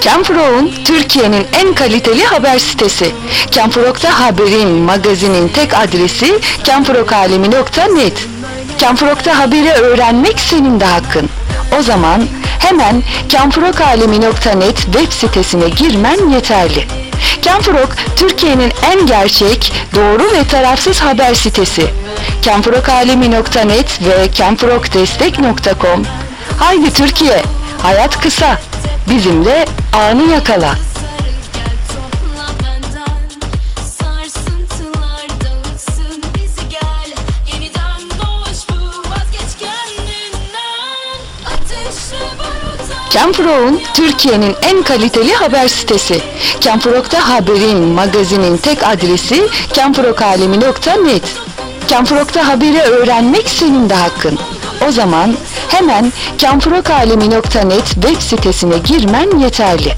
Camfrog'un Türkiye'nin en kaliteli haber sitesi. Camfrog'da haberin, magazinin tek adresi camfrogalemi.net. Camfrog'da haberi öğrenmek senin de hakkın. O zaman hemen camfrogalemi.net web sitesine girmen yeterli. Camfrog, Türkiye'nin en gerçek, doğru ve tarafsız haber sitesi. camfrogalemi.net ve camfrogdestek.com Haydi Türkiye, hayat kısa. Bizimle anı yakala. Camfrog'un Türkiye'nin en kaliteli haber sitesi. Camfrog'da haberin, magazinin tek adresi camfrogalemi.net. Camfrog'da haberi öğrenmek senin de hakkın. O zaman hemen camfrogalemi.net web sitesine girmen yeterli.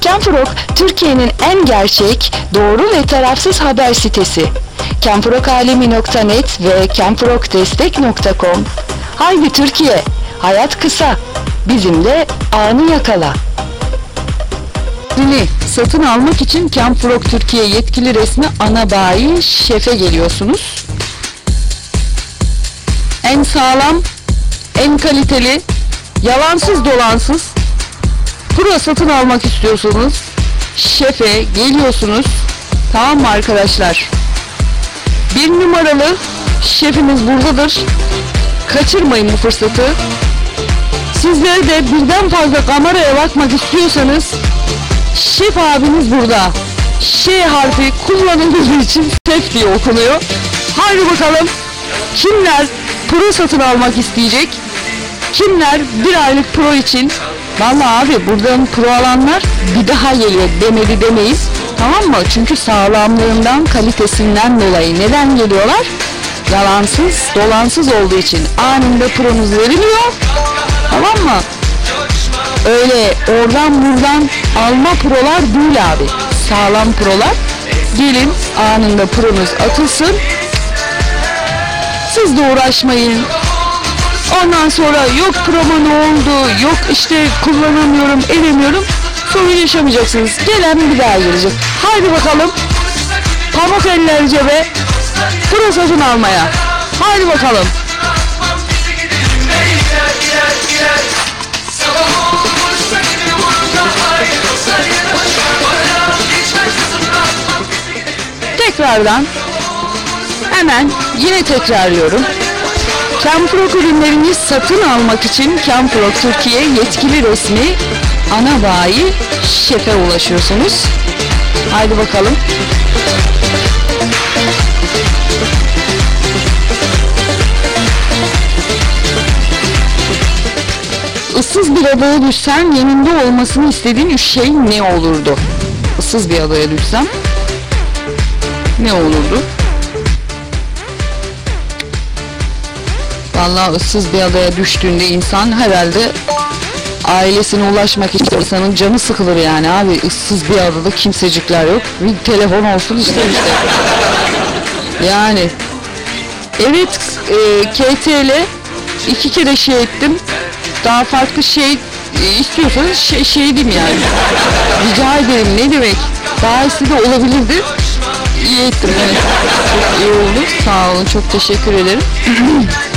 Camfrog, Türkiye'nin en gerçek, doğru ve tarafsız haber sitesi. camfrogalemi.net ve camfrogdestek.com Haydi Türkiye, hayat kısa. Bizimle anı yakala. Ürünü satın almak için Camfrog Türkiye yetkili resmi ana bayi şefe geliyorsunuz. En sağlam, en kaliteli, yalansız dolansız Pro satın almak istiyorsanız şefe geliyorsunuz. Tamam mı arkadaşlar? Bir numaralı şefimiz buradadır. Kaçırmayın bu fırsatı. Sizler de birden fazla kameraya bakmak istiyorsanız Şef abiniz burada. Ş harfi kullanıldığı için sef diye okunuyor. Haydi bakalım kimler pro satın almak isteyecek? Kimler bir aylık pro için? Vallahi abi buradan pro alanlar bir daha geliyor demedi demeyiz. Tamam mı? Çünkü sağlamlığından, kalitesinden dolayı neden geliyorlar? Yalansız, dolansız olduğu için anında pronuz veriliyor. Tamam mı? Öyle oradan buradan alma prolar değil abi. Sağlam prolar. Gelin anında pronuz atılsın. Siz de uğraşmayın. Ondan sonra yok proma ne oldu, yok işte kullanamıyorum, edemiyorum. Sorun yaşamayacaksınız. Gelen bir daha gelecek. Haydi bakalım. Pamuk eller cebe. Pro satın almaya. Haydi bakalım. Tekrardan hemen yine tekrarlıyorum. Camfrog ürünlerini satın almak için Camfrog Türkiye yetkili resmi ana bayi şefe ulaşıyorsunuz. Haydi bakalım. Issız bir adaya düşsen yanında olmasını istediğin üç şey ne olurdu? Issız bir adaya düşsem ne olurdu? Vallahi ıssız bir adaya düştüğünde insan herhalde ailesine ulaşmak için insanın canı sıkılır yani abi. Issız bir adada kimsecikler yok. Bir telefon olsun işte işte. Yani. Evet e, KTL iki kere şey ettim. Daha farklı şey e, istiyorsanız şey, şey diyeyim yani. Rica ederim ne demek? Daha iyisi de olabilirdi. İyi ettim. Evet. Çok iyi oldu. Sağ olun çok teşekkür ederim